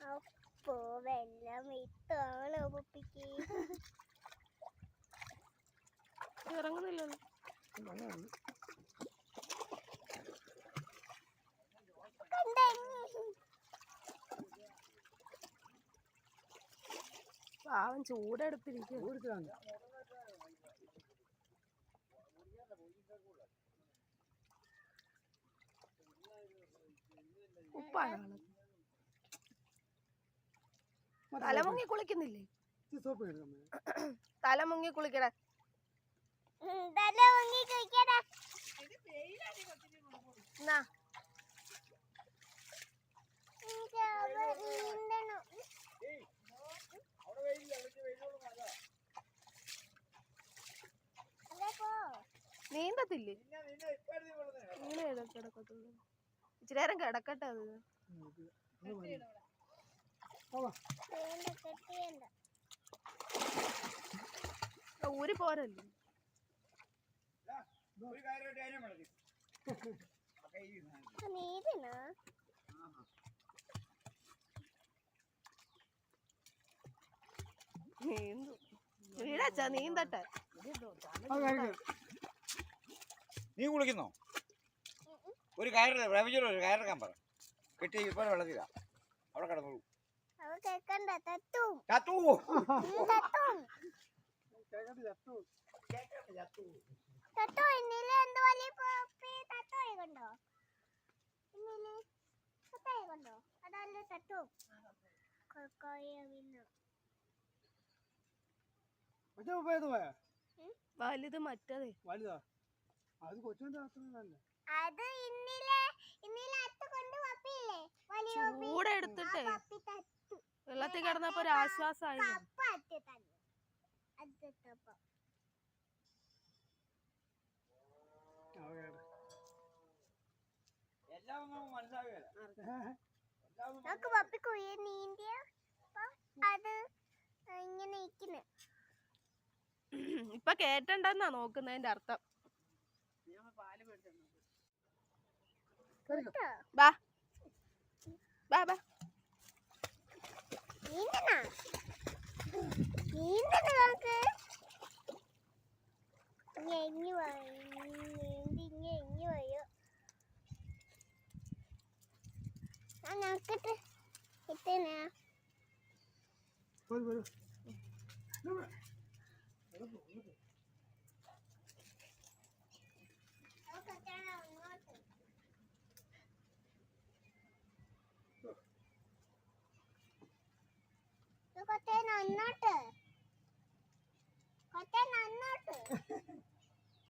അപ്പോ വെള്ളം വിത്താണ് പൊപ്പിക്ക് ഇറങ്ങുന്നില്ലല്ലോ പാവം ചൂടെടുത്തിരിക്കും ഉപ്പാണ് തലമുങ്ങി കുളിക്കുന്നില്ലേ? തലമുങ്ങി കുളിക്കട. തല മുങ്ങി കഴിക്കടാ എന്നാ നീന്തത്തില്ലേ? ഇങ്ങനെ കിടക്കത്തുള്ളൂ ഇച്ചിരി നേരം കിടക്കട്ടെ അത്. ഊരി പോരല്ലേ. നീന്തു. വീടച്ചാ നീന്തട്ടെ. നീ കുളിക്കുന്നോ? ഒരു കയറ് റവഞ്ചൂർ ഒരു കയറക്കാൻ പറ. കെട്ടി ഇപ്പോൾ വെള്ളത്തില. അവിടെ കിടന്നോളൂ. അവ കേക്കണ്ട തത്തും ചത്തു ഉം, തത്തും തത്തോ ഇന്നിലെ എന്ത് വലിയ പപ്പി? ആയി കണ്ടോ? ഇന്നലെ ആയി കണ്ടോ? അതല്ല തത്തോ കൊക്കോയ വിന്നു മറ്റേ വലുത് മറ്റതേ. വലുതാ? അത് അത്രയല്ല അത് ഇന്നലെ ഇന്നലെ അത്ത കൊണ്ട് പപ്പിയില്ലേ? വലിയ പപ്പി. ആ പപ്പി തത്തു വെള്ളത്തിൽ കിടന്നപ്പോ ഒരു ആശ്വാസമായി പപ്പ അത്ത തന്നു. അത്തപ്പ എല്ലാം ഒന്നും മനസ്സിലാകുകയല്ല എല്ലാം ഒന്നും നമുക്ക് പപ്പി കുഴിയ നീന്തിയ അത് ഇങ്ങനെ ഇരിക്കുന്നു ഇപ്പൊ കേട്ടണ്ടെന്നാ നോക്കുന്നതിന്റെ അർത്ഥം. ബാ. ബാ ബാ. നീന്തണ? നീന്തണ നന്നോട്ട്. കൊച്ച നന്നോട്ട്.